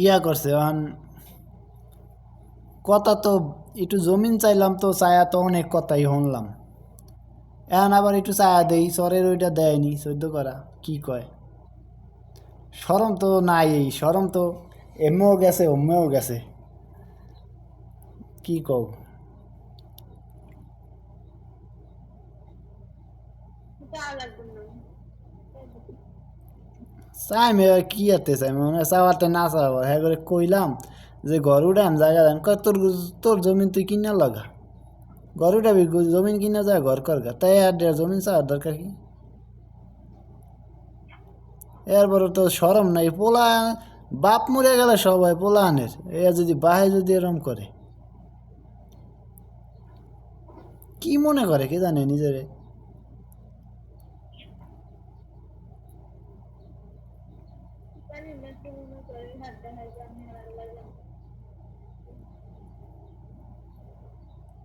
ইয়া করছে এখন কথা তো একটু জমিন চাইলাম তো চায়া তো অনেক কথাই শুনলাম। এখন আবার একটু চায়া দেই সরের ওইটা দেয়নি, সহ্য করা, কি কয়? সরম তো নাই এই সরম তো এমও গেছে অম্মেও গেছে। কি কও যাওয়া লাগবে না চাই মে কি আতে চাই মানে চাওয়াতে না চাওয়া হ্যাঁ করে কইলাম যে ঘর উঠাম জায়গা দেন তোর তোর জমিন তুই কিনা লাগা ঘর উঠাবি জমিন কিনা যায় ঘর কর গা তাই আর জমিন চাওয়ার দরকার কি এরপর তো সরম নাই পোলা বাপ মরে গেলে সবাই পোলাহানের এ যদি বাহে যদি এরম করে কি মনে করে কে জানে নিজেরে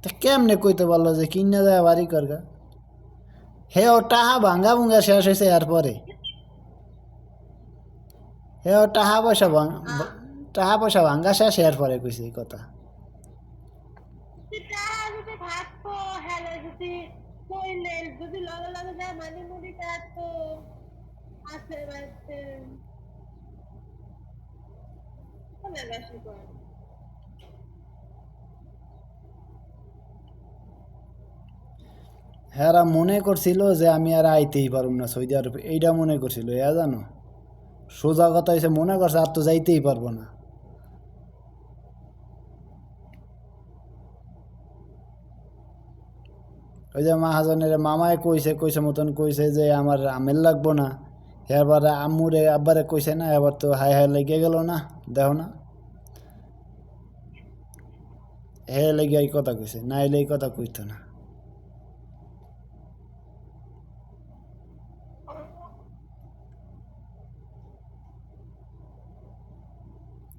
তা কেমনে কইতে পারল যে কিনা যায় বাড়ি করগা হে ও টাহা ভাঙ্গা ভুঙ্গা শেষ হয়েছে এরপরে হে ও টাহা পয়সা টাহা পয়সা ভাঙ্গা শেষ এরপরে কইছে এই কথা। যদি লগে লগে যায় মানে মুড়ি আছে কোনে বেশি মনে করছিল যে আমি আর আইতেই পারুম না, সৌদি আরব। এইটা মনে করছিল এ জানো? সোজা কথা হয়েছে মনে করছে আর তো যাইতেই পারব না। ওই যে মাহাজনের মামায় কইছে কইছে মতন কইছে যে আমার আমেল লাগবো না। এবার আম্মুরে, আব্বারে কইছে না, এবার তো হাই হাই লেগে গেল না দেখো না। হে লেগে এই কথা কইছে, না এলে এই কথা কইতো না।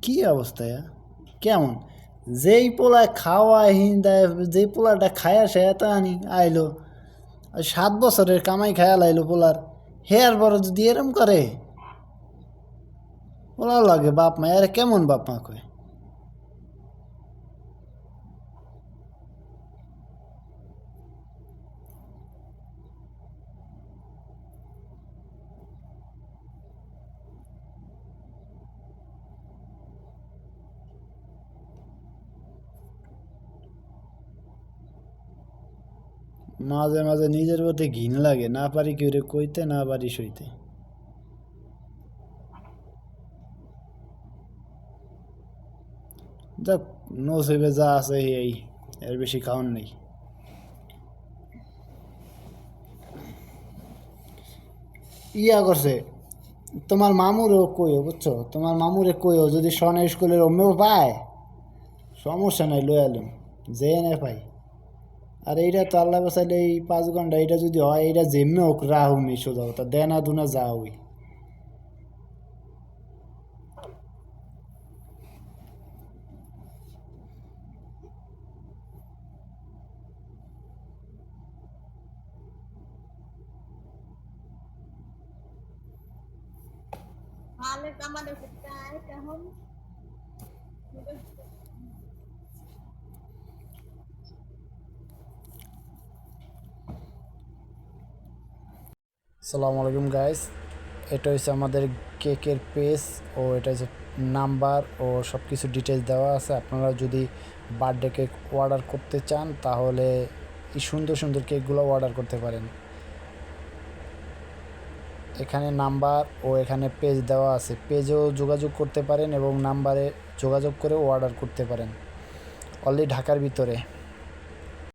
কি অবস্থা কেমন? যেই পোলায় খাওয়া হিন্দায়, যেই পোলাটা খায়া সে আনি, আইলো। সাত বছরের কামাই খায়া লাইলো পোলার। হেয়ার বড় যদি এরম করে বলা লাগে বাপ মা আরে কেমন বাপ মা কয়? মাঝে মাঝে নিজের প্রতি ঘিন লাগে, না পারি কেউ রে কইতে, না পারি সইতে। যাক, নসিবে যা আছে এই, এর বেশি খাওয়ান নেই। ইয়া করছে, তোমার মামুরও কইও, বুঝছ? তোমার মামুরে কইও, যদি সনে স্কুলের অম্মেও পায়, সমস্যা নাই লই আলুম যে নে পাই আর এইটা তো আল্লাহ বাসাইলে এই পাঁচ ঘণ্টা এটা যদি হয়, এইটা যেমনি হোক রাহুমি সোজা কথা দেনা দুনা যা হই মালিক আমাদের চায় কেমন সালামু আলাইকুম গাইস এটা হচ্ছে আমাদের কেকের পেজ ও এটা হচ্ছে নাম্বার ও সব কিছু ডিটেলস দেওয়া আছে। আপনারা যদি বার্থডে কেক অর্ডার করতে চান, তাহলে এই সুন্দর সুন্দর কেকগুলো অর্ডার করতে পারেন। এখানে নাম্বার ও এখানে পেজ দেওয়া আছে। পেজেও যোগাযোগ করতে পারেন এবং নাম্বারে যোগাযোগ করেও অর্ডার করতে পারেন। অনলি ঢাকার ভিতরে।